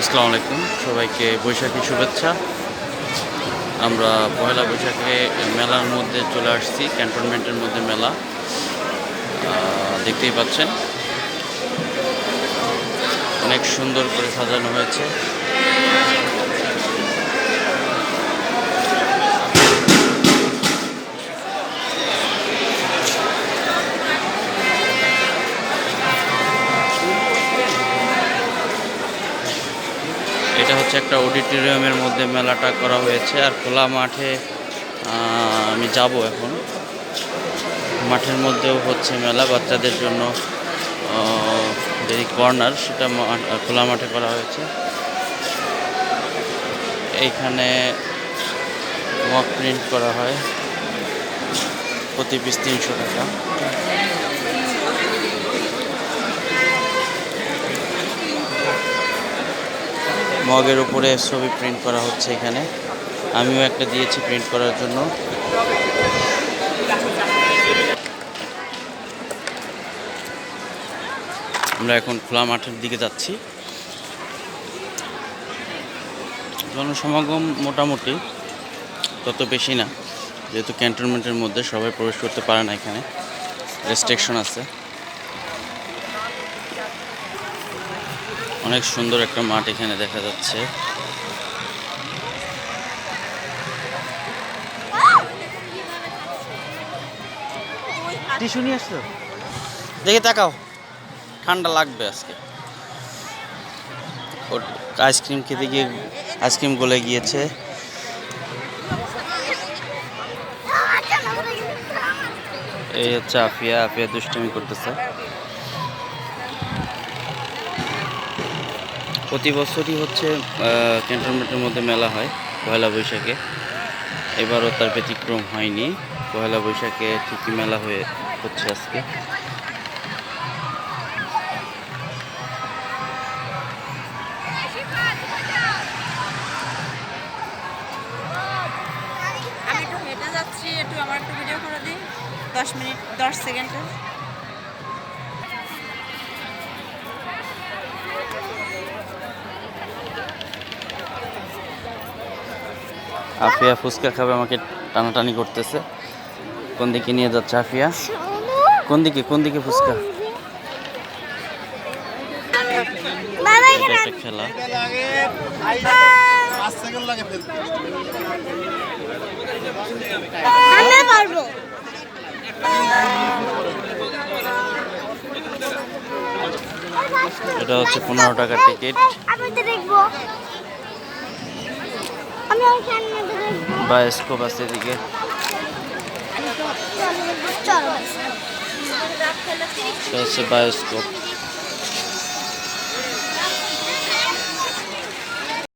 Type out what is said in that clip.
আসসালামু আলাইকুম। সবাইকে বৈশাখী শুভেচ্ছা। আমরা পয়লা বৈশাখে মেলার মধ্যে চলে আসছি, ক্যান্টনমেন্টের মধ্যে মেলা। দেখতেই পাচ্ছেন। অনেক সুন্দর করে সাজানো হয়েছে। এটা হচ্ছে একটা অডিটোরিয়ামের মধ্যে মেলাটা করা হয়েছে আর খোলা মাঠে আমি যাব এখন। মাঠের মধ্যেও হচ্ছে মেলা, বাচ্চাদের জন্য যে কর্নার, সেটা খোলা মাঠে করা হয়েছে। এইখানে মক প্রিন্ট করা হয়, প্রতি পিস তিনশো টাকা। মগের উপরে ছবি প্রিন্ট করা হচ্ছে এখানে। আমিও একটা দিয়েছি প্রিন্ট করার জন্য। আমরা এখন খোলা মাঠের দিকে যাচ্ছি। জনসমাগম মোটামুটি, তত বেশি না। যেহেতু ক্যান্টনমেন্টের মধ্যে সবাই প্রবেশ করতে পারে না এখানে। রেস্ট্রিকশন আছে। অনেক সুন্দর একটা মাঠ এখানে দেখা যাচ্ছে। টিস্যু নিয়ে আসছো? দেখে তাকাও ঠান্ডা লাগবে আজকে। ওর আইসক্রিম খেতে গিয়ে আইসক্রিম গলে গিয়েছে। এই হচ্ছে আফিয়া আফিয়া দুষ্টামি করতেছে। প্রতি বছরই হচ্ছে ক্যান্টনমেন্টের মধ্যে মেলা হয় পয়লা বৈশাখে। এবারও তার ব্যতিক্রম হয়নি। পয়লা বৈশাখে ঠিকই মেলা হয়ে হচ্ছে আজকে। একটু আমার ভিডিও দশ মিনিট, দশ সেকেন্ডের আফিয়া ফুচকা খাবে আমাকে টানাটানি করতেছে। কোন দিকে নিয়ে যাচ্ছে আফিয়া? কোন দিকে কোন দিকে ফুচকা? এটা খেলা। এটা হচ্ছে পনেরো টাকার টিকিট আমি তো দেখব আমি ওই সামনে দেখব বায়োস্কোপ আছে এদিকে। বায়োস্কোপ।